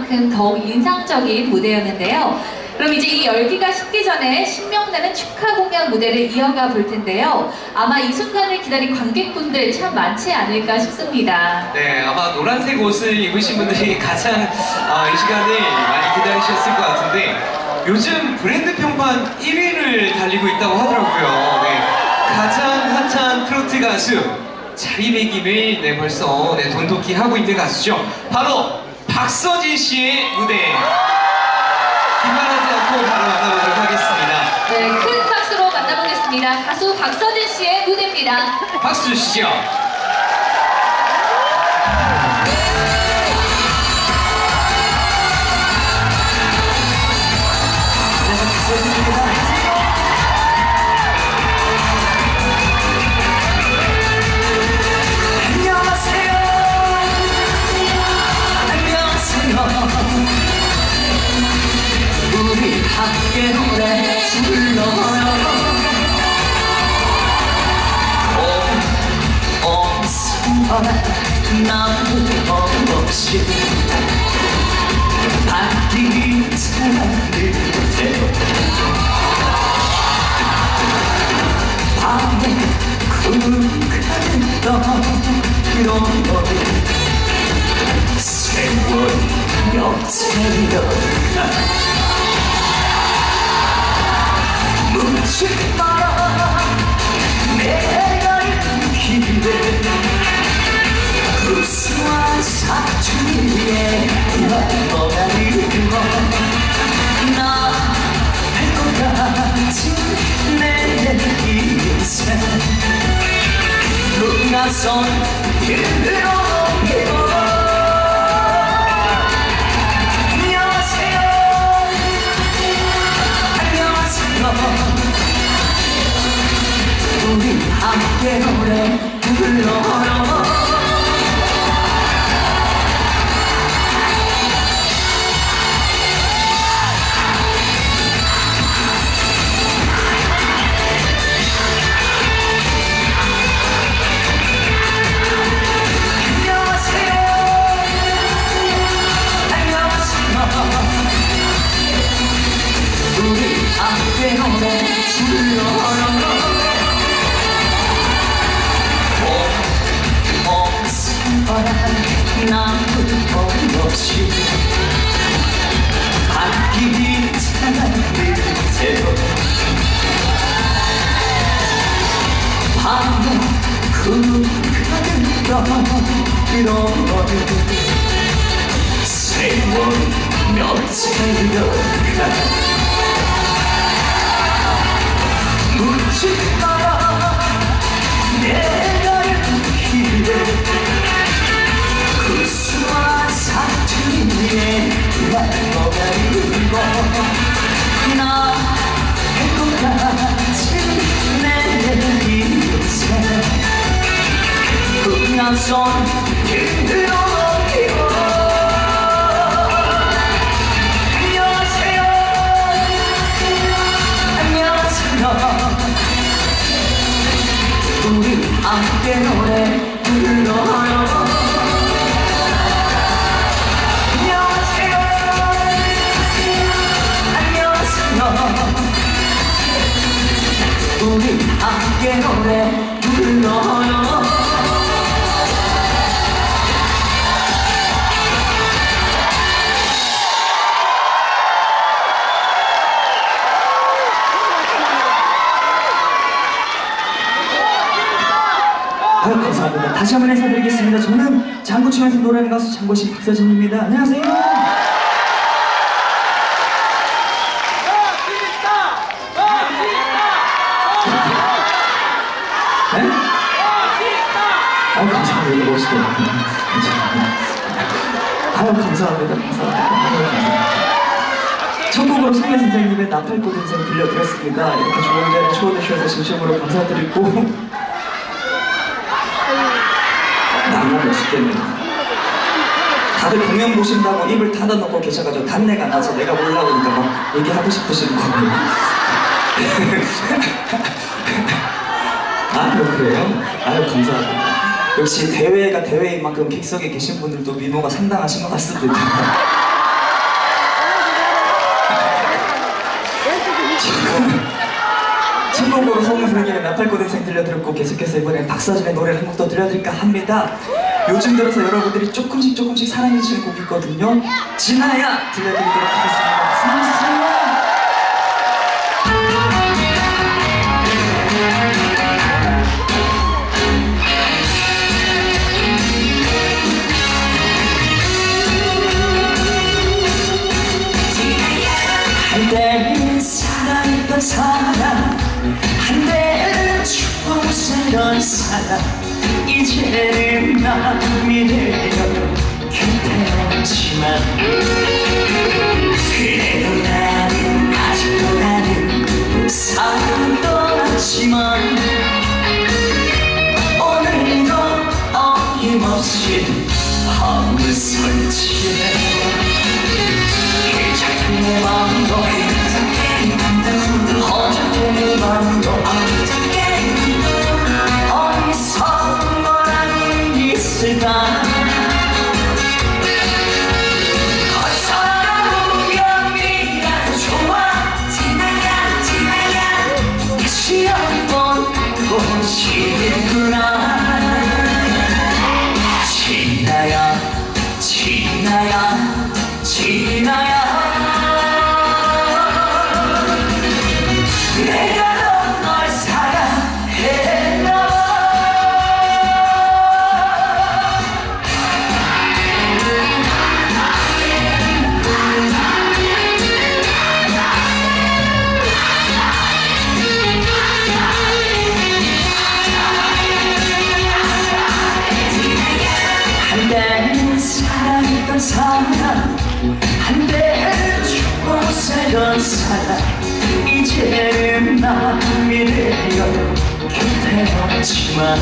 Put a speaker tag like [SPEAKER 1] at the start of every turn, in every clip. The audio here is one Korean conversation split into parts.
[SPEAKER 1] 만큼 더욱 인상적인 무대였는데요. 그럼 이제 이 열기가 식기 전에 신명나는 축하 공연 무대를 이어가 볼 텐데요. 아마 이 순간을 기다린 관객분들 참 많지 않을까 싶습니다.
[SPEAKER 2] 네, 아마 노란색 옷을 입으신 분들이 가장 아, 이 시간을 많이 기다리셨을 것 같은데 요즘 브랜드 평판 1위를 달리고 있다고 하더라고요. 네, 가장 핫한 트로트 가수 자리매김을 네, 벌써 네, 돈독히 하고 있는 가수죠. 바로 박서진 씨의 무대. 긴말하지 않고 바로 만나보도록 하겠습니다.
[SPEAKER 1] 네, 큰 박수로 만나보겠습니다. 가수 박서진 씨의 무대입니다.
[SPEAKER 2] 박수 주시죠.
[SPEAKER 3] 함께 노래 불러요. 온 순간 나무 없이 사춘기에 넘어가는 거나 할것 같은 내 인생. 안녕하세요 우리 함께 노래 불러요 쿵가는 이런 거리 세월 며칠이가 묻지 마 끝나선 그대로 안녕하세요. 안녕하세요. 우리 함께 노래
[SPEAKER 4] 다. 다시 한번 인사드리겠습니다. 저는 장구 치면서 노래하는 가수 장고씨 박서진입니다. 안녕하세요. 네? 아유 감사합니다. 멋있게. 아유 감사합니다. 감사합니다. 첫 곡으로 송혜 선생님의 나팔꽃 인생 들려드렸습니다. 이렇게 좋은 자리에 초대해 주셔서 진심으로 감사드리고 나만 멋있겠네. 다들 공연 보신다고 입을 닫아놓고 계셔가지고 단내가 나서 내가 올라오니까 막 얘기하고 싶으신 거예요. 아, 그래요? 아유, 감사합니다. 역시 대회가 대회인 만큼 객석에 계신 분들도 미모가 상당하신 것 같습니다. 신곡으로 송승길의 나팔고등생 들려드렸고 계속해서 이번엔 박서진의 노래를 한 곡 더 들려드릴까 합니다. 요즘 들어서 여러분들이 조금씩 조금씩 사랑해주시는 곡이거든요. 진아야 들려드리도록 하겠습니다. 사랑해
[SPEAKER 3] 사람 이제는 남이 되어 곁에 없지만 그래도 없지만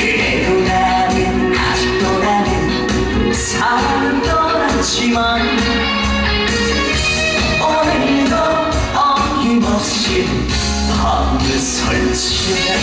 [SPEAKER 3] 그래도 나는 아직도 나는 사랑 떠났지만 오늘도 어김없이 밤을 설치해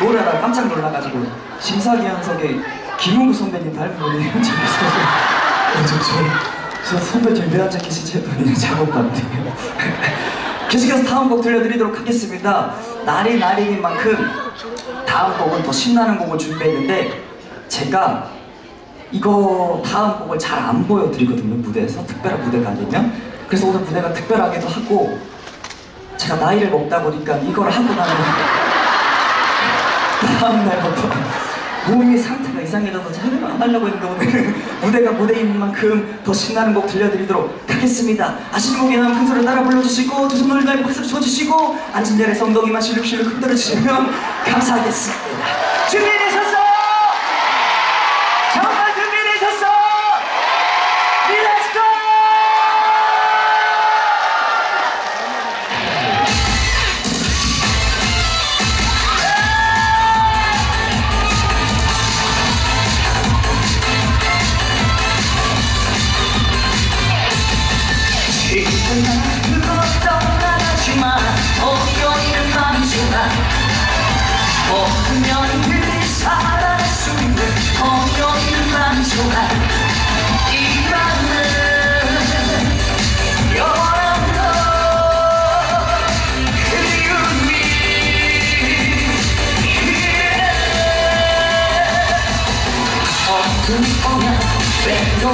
[SPEAKER 4] 노래라 깜짝 놀라가지고 심사위원석에 김웅구 선배님 닮은 분이 재밌어서 어, 저, 저, 저 선배님 왜 앉아 계시지 했더니 잘못 봤네요. 계속해서 다음 곡 들려드리도록 하겠습니다. 날이 날이인 만큼 다음 곡은 더 신나는 곡을 준비했는데 제가 이거 다음 곡을 잘 안 보여드리거든요 무대에서. 특별한 무대가 아니면. 그래서 오늘 무대가 특별하기도 하고 제가 나이를 먹다 보니까 이걸 하고 나면 다음 날부터 몸이 상태가 이상해져서 촬영을 안 하려고 했는데 오늘 무대가 무대인 만큼 더 신나는 곡 들려드리도록 하겠습니다. 아시는 곡이라면 큰 소리 따라 불러주시고 두 손을 달고 박수를 쳐주시고 앉은 자리에서 엉덩이만 실룩실룩 흔들어주시면 감사하겠습니다.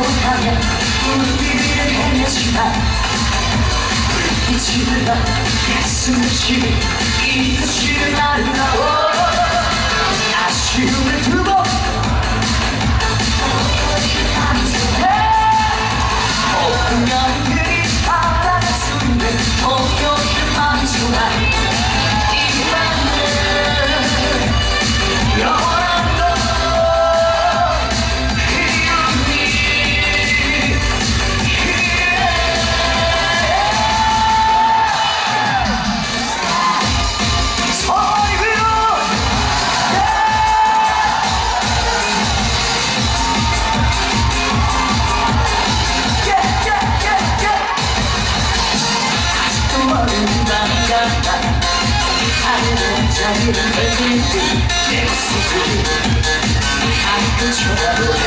[SPEAKER 3] 못하면 우리를 헤매지만 잊지를 마 가슴을 치이 끝을 아름다워 나를 혼자를 내리고 내 모습을 안고 쳐다보네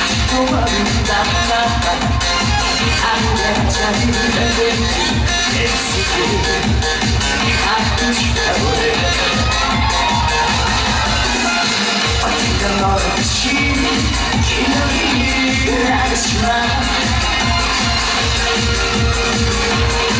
[SPEAKER 3] 아직도 아름답나 아무런 자를 내리고 내 모습을 안고 쳐다보네 어디가 멀었지 기억이 나지만 Thank you.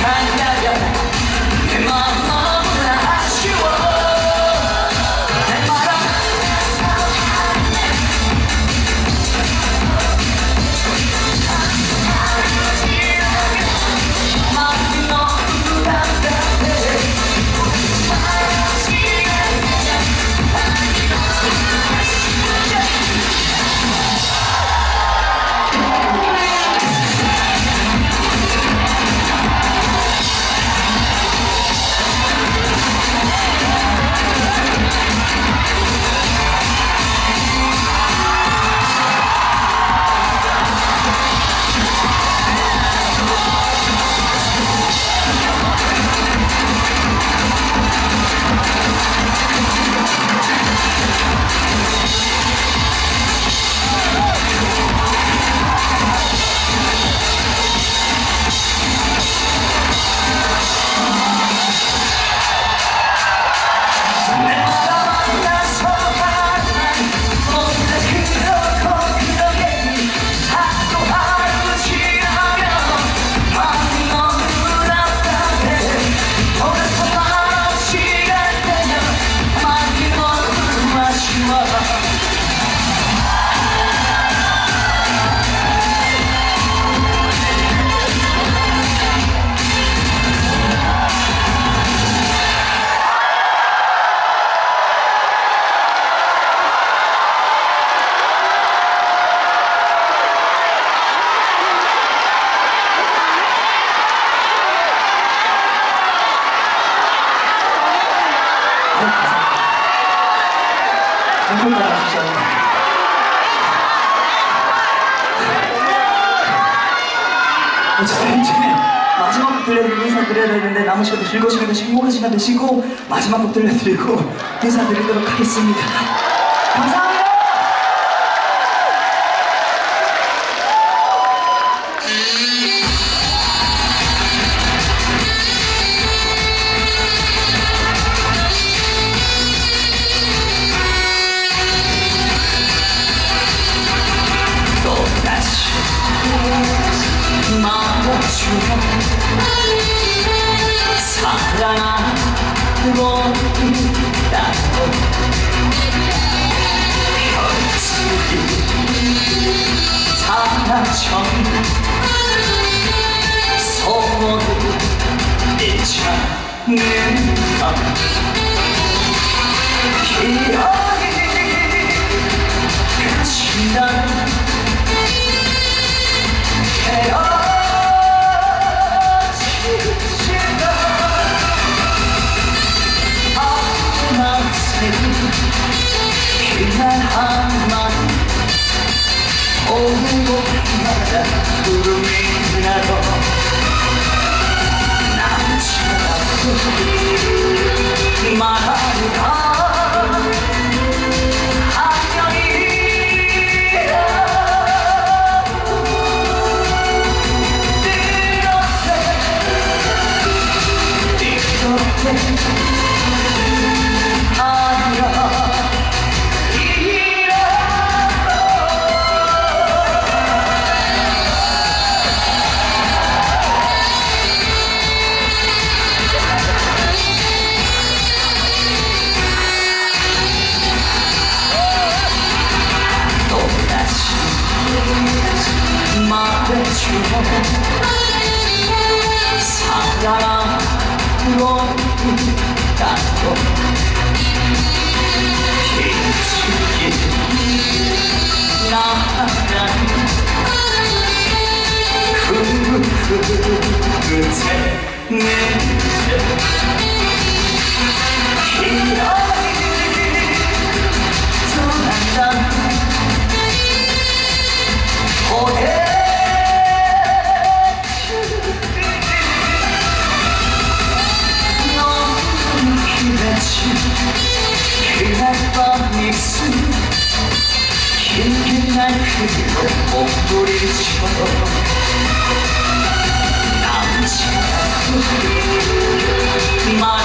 [SPEAKER 3] Canada.
[SPEAKER 4] 들려드리고 인사 드려야 되는데 남은 시간도 즐거운 시간 되시고 행복한 시간 되시고 마지막 곡 들려드리고 인사 드리도록 하겠습니다. 감사합니다.
[SPEAKER 3] 똑같 사랑하고 있다고 기억이 그친다는 헤어 곳마 그날 밤 입술 긴긴 날 그리고 목도리처럼 My